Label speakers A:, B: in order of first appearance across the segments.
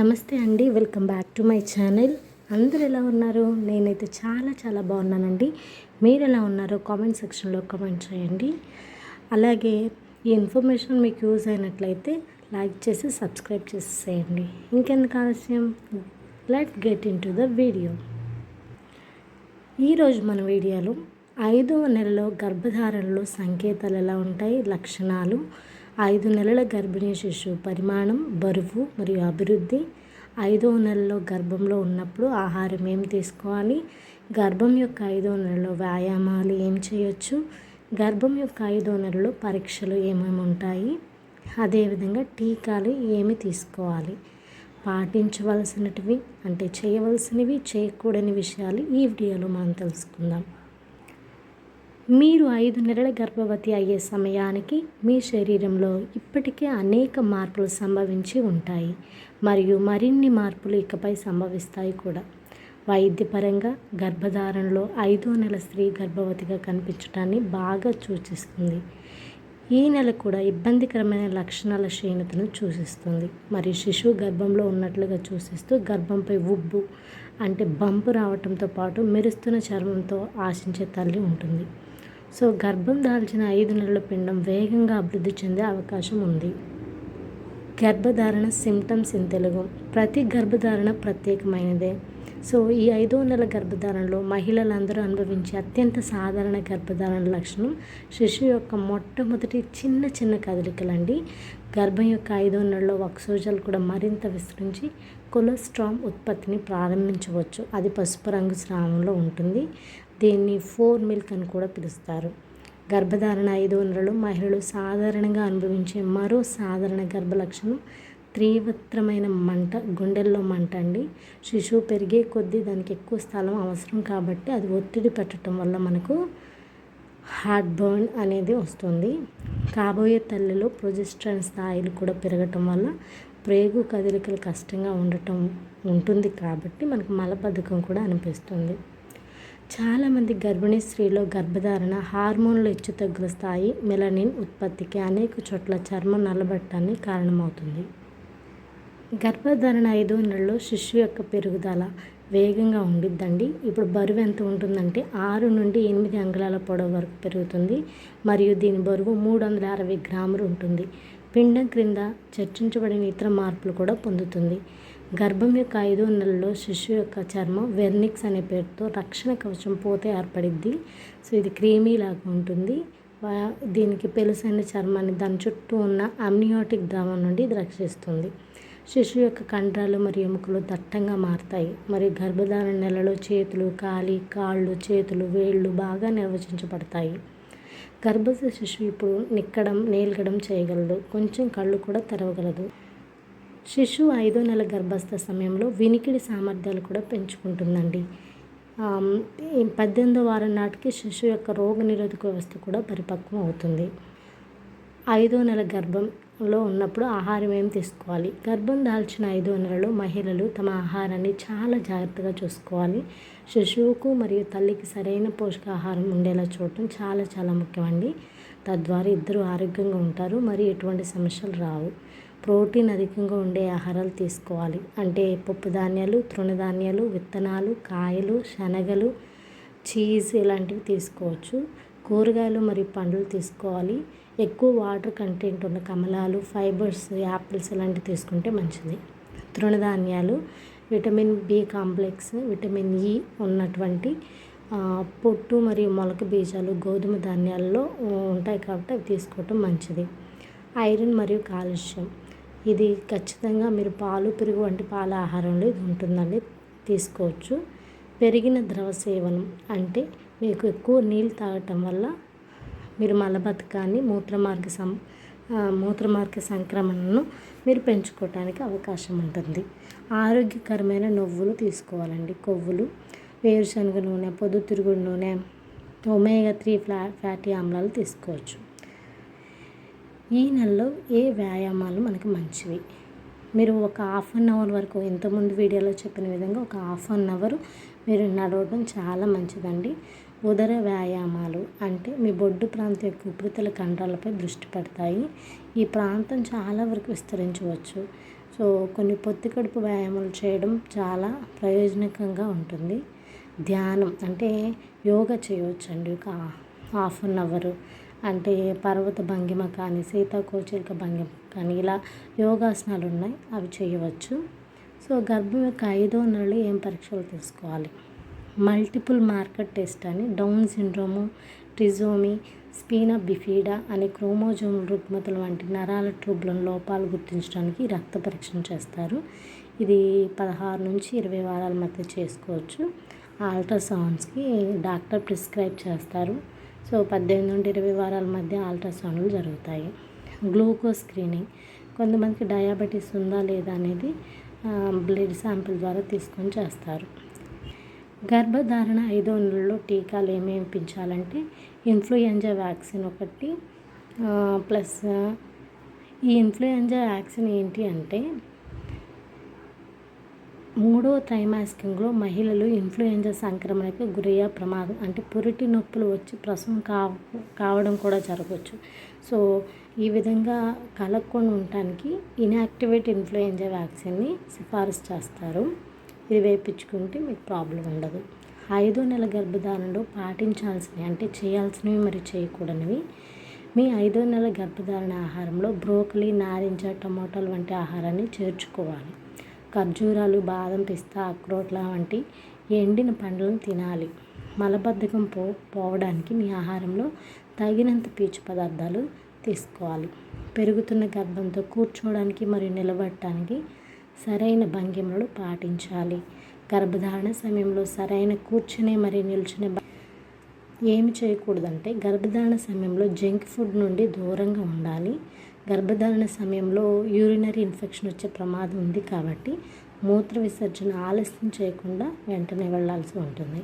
A: నమస్తే అండి welcome back to my channel. అందరు ఎలా ఉన్నారు? నేనైతే చాలా చాలా బాగున్నానండి. మీరు ఎలా ఉన్నారో కామెంట్ సెక్షన్లో కామెంట్ చేయండి. అలాగే ఈ ఇన్ఫర్మేషన్ మీకు యూజ్ అయినట్లయితే లైక్ చేసి సబ్స్క్రైబ్ చేసేయండి ఇంకెందుకు ఆలస్యం? Let get into the video. ఈరోజు మన వీడియోలో ఐదవ నెలలో గర్భధారణలో సంకేతాలు ఎలా ఉంటాయి? లక్షణాలు. ఐదు నెలల గర్భిణీ శిశువు పరిమాణం బరువు మరియు అభివృద్ధి. ఐదో నెలలో గర్భంలో ఉన్నప్పుడు ఆహారం ఏం తీసుకోవాలి? గర్భం యొక్క ఐదో నెలలో వ్యాయామాలు ఏం చేయొచ్చు? గర్భం యొక్క ఐదో నెలలో పరీక్షలు ఏమేమి ఉంటాయి? అదేవిధంగా టీకాలు ఏమి తీసుకోవాలి? పాటించవలసినటివి అంటే చేయవలసినవి చేయకూడని విషయాలు ఈ వీడియోలో మనం తెలుసుకుందాం. మీరు ఐదు నెలల గర్భవతి అయ్యే సమయానికి మీ శరీరంలో ఇప్పటికే అనేక మార్పులు సంభవించి ఉంటాయి మరియు మరిన్ని మార్పులు ఇకపై సంభవిస్తాయి కూడా. వైద్యపరంగా గర్భధారణలో ఐదో నెల స్త్రీ గర్భవతిగా కనిపించడాన్ని బాగా సూచిస్తుంది. ఈ నెల కూడా ఇబ్బందికరమైన లక్షణాల క్షీణతను సూచిస్తుంది. మరియు శిశువు గర్భంలో ఉన్నట్లుగా సూచిస్తూ గర్భంపై ఉబ్బు అంటే బంపు రావటంతో పాటు మెరుస్తున్న చర్మంతో ఆశించే తల్లి ఉంటుంది. సో గర్భం దాల్చిన ఐదు నెలల పిండం వేగంగా అభివృద్ధి చెందే అవకాశం ఉంది. గర్భధారణ సిమ్టమ్స్ ఇన్ తెలుగు. ప్రతి గర్భధారణ ప్రత్యేకమైనదే. సో ఈ ఐదో నెల గర్భధారణలో మహిళలందరూ అనుభవించే అత్యంత సాధారణ గర్భధారణ లక్షణం శిశువు యొక్క మొట్టమొదటి చిన్న చిన్న కదలికలండి. గర్భం యొక్క ఐదో నెలలో వక్సోజాలు కూడా మరింత విస్తరించి కొలెస్ట్రామ్ ఉత్పత్తిని ప్రారంభించవచ్చు. అది పసుపు రంగు స్రావంలో ఉంటుంది. దీన్ని ఫోర్ మిల్క్ అని కూడా పిలుస్తారు. గర్భధారణ ఐదు నెలలు మహిళలు సాధారణంగా అనుభవించే మరో సాధారణ గర్భ లక్షణం తీవ్రమైన మంట గుండెల్లో మంట అండి. శిశువు పెరిగే కొద్దీ దానికి ఎక్కువ స్థలం అవసరం కాబట్టి అది ఒత్తిడి పెట్టడం వల్ల మనకు హార్ట్ బర్న్ అనేది వస్తుంది. కాబోయే తల్లిలో ప్రొజెస్ట్రాన్ స్థాయిలు కూడా పెరగటం వల్ల ప్రేగు కదలికలు కష్టంగా ఉండటం ఉంటుంది కాబట్టి మనకు మలబద్ధకం కూడా అనిపిస్తుంది. చాలామంది గర్భిణీ స్త్రీలో గర్భధారణ హార్మోన్ల హెచ్చుతగ్గుల స్థాయి మెలనిన్ ఉత్పత్తికి అనేక చోట్ల చర్మం నల్లబట్టడానికి కారణమవుతుంది. గర్భధారణ ఐదో నెలలో శిశువు యొక్క పెరుగుదల వేగంగా ఉండిద్దండి. ఇప్పుడు బరువు ఎంత ఉంటుందంటే ఆరు నుండి ఎనిమిది అంగుళాల పొడవు వరకు పెరుగుతుంది. మరియు దీని బరువు మూడు వందల అరవై గ్రాములు ఉంటుంది. పిండం క్రింద చర్చించబడిన ఇతర మార్పులు కూడా పొందుతుంది. గర్భం యొక్క ఐదో నెలలో శిశువు యొక్క చర్మం వెర్నిక్స్ అనే పేరుతో రక్షణ కవచం పోతే ఏర్పడిద్ది. సో ఇది క్రీమీ లాగా ఉంటుంది దీనికి పెలుసైన చర్మాన్ని దాని చుట్టూ ఉన్న అమ్నియోటిక్ ద్రవం నుండి ఇది రక్షిస్తుంది. శిశువు యొక్క కండరాలు మరియు ఎముకలు దట్టంగా మారుతాయి. మరియు గర్భధారణ నెలలో చేతులు కాలి కాళ్ళు చేతులు వేళ్ళు బాగా నిర్వచించబడతాయి. గర్భస్థ శిశువు ఇప్పుడు నిక్కడం నేల్గడం చేయగలదు. కొంచెం కళ్ళు కూడా తెరవగలదు. శిశువు ఐదో నెల గర్భస్థ సమయంలో వినికిడి సామర్థ్యాలు కూడా పెంచుకుంటుందండి. పద్దెనిమిదో వారం నాటికి శిశువు యొక్క రోగ నిరోధక వ్యవస్థ కూడా పరిపక్వం అవుతుంది. ఐదో నెల గర్భంలో ఉన్నప్పుడు ఆహారం ఏం తీసుకోవాలి? గర్భం దాల్చిన ఐదో నెలలో మహిళలు తమ ఆహారాన్ని చాలా జాగ్రత్తగా చూసుకోవాలి. శిశువుకు మరియు తల్లికి సరైన పోషకాహారం ఉండేలా చూడటం చాలా చాలా ముఖ్యమండి. తద్వారా ఇద్దరు ఆరోగ్యంగా ఉంటారు మరియు ఎటువంటి సమస్యలు రావు. ప్రోటీన్ అధికంగా ఉండే ఆహారాలు తీసుకోవాలి. అంటే పప్పు ధాన్యాలు తృణధాన్యాలు విత్తనాలు కాయలు శనగలు చీజ్ ఇలాంటివి తీసుకోవచ్చు. కూరగాయలు మరియు పండ్లు తీసుకోవాలి. ఎక్కువ వాటర్ కంటెంట్ ఉన్న కమలాలు ఫైబర్స్ యాపిల్స్ ఇలాంటివి తీసుకుంటే మంచిది. తృణధాన్యాలు vitamin B complex vitamin E ఉన్నటువంటి పొట్టు మరియు మొలక బీజాలు గోధుమ ధాన్యాల్లో ఉంటాయి కాబట్టి అవి తీసుకోవటం మంచిది. ఐరన్ మరియు కాల్షియం. ఇది ఖచ్చితంగా మీరు పాలు పెరుగు వంటి పాల ఆహారంలో ఇది ఉంటుందండి. తీసుకోవచ్చు. పెరిగిన ద్రవ సేవనం అంటే మీకు ఎక్కువ నీళ్ళు తాగటం వల్ల మీరు మలబద్ధకాన్ని మూత్రమార్గ సం మూత్రమార్గ సంక్రమణను మీరు పెంచుకోవటానికి అవకాశం ఉంటుంది. ఆరోగ్యకరమైన నువ్వులు తీసుకోవాలండి. కొవ్వులు వేరుశనగ నూనె పొద్దుతిరుగుడు నూనె ఒమేగా త్రీ ఫ్లా ఫ్యాటీ ఆమ్లాలు తీసుకోవచ్చు. ఈ నెలలో ఏ వ్యాయామాలు మనకి మంచివి? మీరు ఒక హాఫ్ అన్ అవర్ వరకు ఇంతకుముందు వీడియోలో చెప్పిన విధంగా ఒక హాఫ్ అన్ అవర్ మీరు నడవడం చాలా మంచిదండి. ఉదర వ్యాయామాలు అంటే మీ బొడ్డు ప్రాంతం యొక్క ఉపరితల కండరాలపై దృష్టి పెడతాయి. ఈ ప్రాంతం చాలా వరకు విస్తరించవచ్చు. సో కొన్ని పొత్తి కడుపు వ్యాయామాలు చేయడం చాలా ప్రయోజనకంగా ఉంటుంది. ధ్యానం అంటే యోగా చేయవచ్చండి. ఒక హాఫ్ అన్ అవర్ అంటే పర్వత భంగిమ కానీ సీతాకోచిలిక భంగిమ కానీ ఇలా యోగాసనాలు ఉన్నాయి. అవి చేయవచ్చు. సో గర్భం యొక్క ఐదో నెలలో ఏం పరీక్షలు తీసుకోవాలి? మల్టిపుల్ మార్కెట్ టెస్ట్ అని down syndrome trisomy spina bifida అనే క్రోమోజోమ్ రుగ్మతలు వంటి నరాల ట్యూబ్ల లోపాలు గుర్తించడానికి రక్త పరీక్షను చేస్తారు. ఇది పదహారు నుంచి ఇరవై వారాల మధ్య చేసుకోవచ్చు. అల్ట్రాసౌండ్స్కి డాక్టర్ ప్రిస్క్రైబ్ చేస్తారు. సో పద్దెనిమిది నుండి ఇరవై వారాల మధ్య అల్ట్రాసౌండ్లు జరుగుతాయి. Glucose screening. కొంతమందికి డయాబెటీస్ ఉందా లేదా అనేది బ్లడ్ శాంపిల్ ద్వారా తీసుకొని చేస్తారు. గర్భధారణ ఐదో నెలలో టీకాలు ఏమేమి పెంచాలంటే ఇన్ఫ్లుయెంజా వ్యాక్సిన్ ఒకటి ప్లస్ ఈ ఇన్ఫ్లుయెంజా వ్యాక్సిన్ ఏంటి అంటే మూడో త్రైమాసికంలో మహిళలు ఇన్ఫ్లుయెంజా సంక్రమణకు గురయ్యే ప్రమాదం అంటే పురిటి నొప్పులు వచ్చి ప్రసవం కావ కావడం కూడా జరగవచ్చు. సో ఈ విధంగా కలగకుండా ఉండటానికి ఇన్యాక్టివేట్ ఇన్ఫ్లుయెంజా వ్యాక్సిన్ని సిఫారసు చేస్తారు. ఇది వేయించుకుంటే మీకు ప్రాబ్లం ఉండదు. ఐదో నెల గర్భధారణలో పాటించాల్సినవి అంటే చేయాల్సినవి మరి చేయకూడనివి. మీ ఐదో నెల గర్భధారణ ఆహారంలో బ్రోకలీ నారింజ టమోటాలు వంటి ఆహారాన్ని చేర్చుకోవాలి. ఖర్జూరాలు బాదం పిస్తా అక్రోట్ల వంటి ఎండిన పండ్లను తినాలి. మలబద్ధకం పో పోవడానికి మీ ఆహారంలో తగినంత పీచు పదార్థాలు తీసుకోవాలి. పెరుగుతున్న గర్భంతో కూర్చోవడానికి మరియు నిలబడటానికి సరైన భంగిమలు పాటించాలి. గర్భధారణ సమయంలో సరైన కూర్చునే మరియు నిల్చునే ఏమి చేయకూడదంటే గర్భధారణ సమయంలో జంక్ ఫుడ్ నుండి దూరంగా ఉండాలి. గర్భధారణ సమయంలో యూరినరీ ఇన్ఫెక్షన్ వచ్చే ప్రమాదం ఉంది కాబట్టి మూత్ర విసర్జన ఆలస్యం చేయకుండా వెంటనే వెళ్ళాల్సి ఉంటుంది.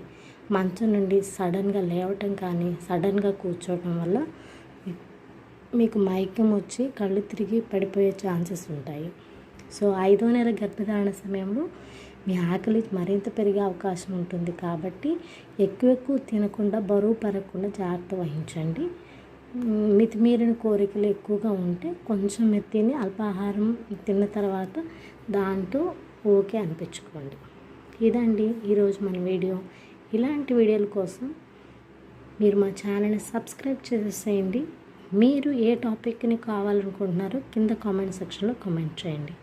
A: మంచం నుండి సడన్గా లేవటం కానీ సడన్గా కూర్చోవటం వల్ల మీకు మైకం వచ్చి కళ్ళు తిరిగి పడిపోయే ఛాన్సెస్ ఉంటాయి. సో ఐదో నెల గర్భధారణ సమయంలో మీ ఆకలి మరింత పెరిగే అవకాశం ఉంటుంది కాబట్టి ఎక్కువ ఎక్కువ తినకుండా బరువు పెరగకుండా జాగ్రత్త వహించండి. మితిమీరిన కోరికలు ఎక్కువగా ఉంటే కొంచెం తిని అల్పాహారం తిన్న తర్వాత దాంతో ఓకే అనిపించుకోండి. ఇదండి ఈరోజు మన వీడియో. ఇలాంటి వీడియోల కోసం మీరు మా ఛానల్ని సబ్స్క్రైబ్ చేసేయండి మీరు ఏ టాపిక్ని కావాలనుకుంటున్నారో కింద కామెంట్ సెక్షన్లో కామెంట్ చేయండి.